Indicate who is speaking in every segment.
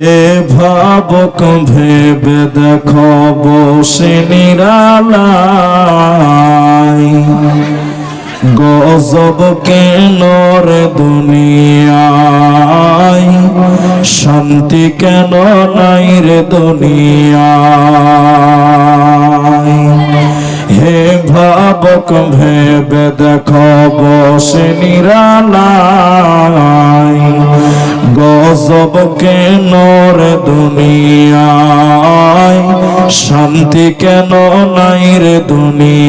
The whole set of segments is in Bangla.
Speaker 1: এ ভাবক ভেবে দেখো বসে নিরালাই গজব কেন রে দুনিয়ায়? শান্তি কেন নাই রে দুনিয়ায়? হে ভাবক ভেবে দেখো বসে নিরালাই গজব কেন রে দুনিয়ায়? শান্তি কেন নাই রে দুনিয়ায়?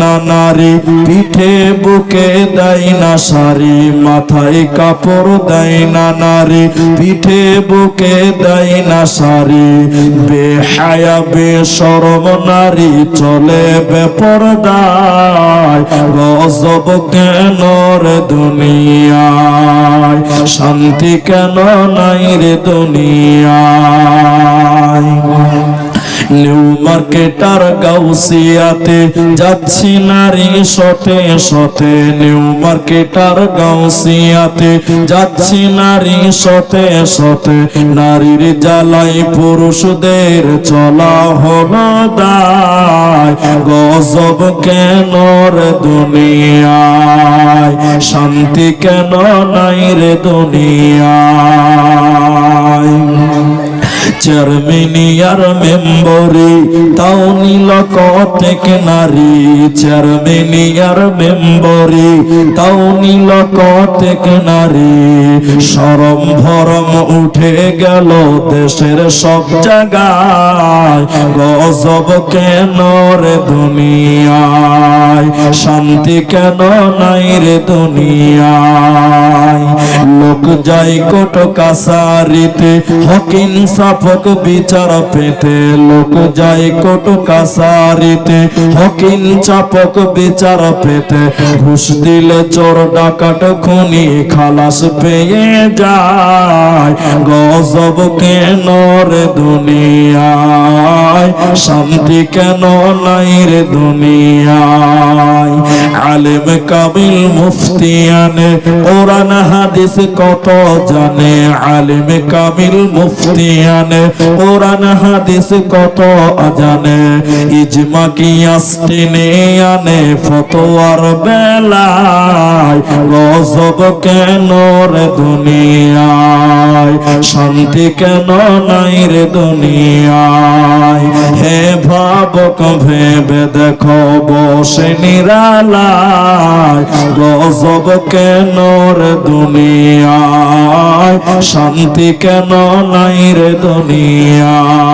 Speaker 1: না নারী, পিঠে বুকে দেয় না শাড়ি, মাথায় কাপড় দেয় না নারী, পিঠে বুকে দেয় না শাড়ি। বেহায়া, বেশরম নারী চলে বেপরদায়, গজব কেন রে দুনিয়ায়? শান্তি কেন নাই রে দুনিয়ায়? নিউ মার্কেটার গাউসিয়াতে যাচ্ছি নারী শতে শতে নিউ মার্কেটার গাউসিয়াতে যাচ্ছি নারী সতে শতে নারীর জ্বালাই পুরুষদের চলা হলো দায়। গজব কেন রে দুনিয়ায়? শান্তি কেন নাই রে দুনিয়ায়? চেয়ারম্যানিয়ার মেম্বরি, তাও নিল কটেক নারী। চেয়ারম্যানিয়ার মেম্বরি, তাও নিল কটেক নারী। সরম ভরম উঠে গেল দেশের সব জায়গায়। গজব কেন রে দুনিয়ায়? শান্তি কেন নাই রে দুনিয়ায়? লোক যাই কোট কাসারিতে হকিন সাফক বিচার পেতে লোক যাই কোট কাসারিতে হকিন চাপক বিচার পেতে ঘুষ দিলে চোর ডাকাত খুনি খালাস পেয়ে যায়। গজব কেন রে দুনিয়ায়? শান্তি কেন নাই রে দুনিয়ায়? আলেম কামিল মুফতিয়ানে কোরআন হাদিস কত জানে? আলেম কামিল মুফতিয়ানে কোরআন, হাদিস কত আজানে। ইজমা কি আস্তিনে আনে, ফতোয়ার বেলায়, গজব কেন রে দুনিয়ায়? শান্তি কেন নাই রে দুনিয়ায়? হে ভাবক ভেবে দেখো বসে নিরালায় কেন রে দুনিয়ায়? শান্তি কেন নাই রে দুনিয়ায়?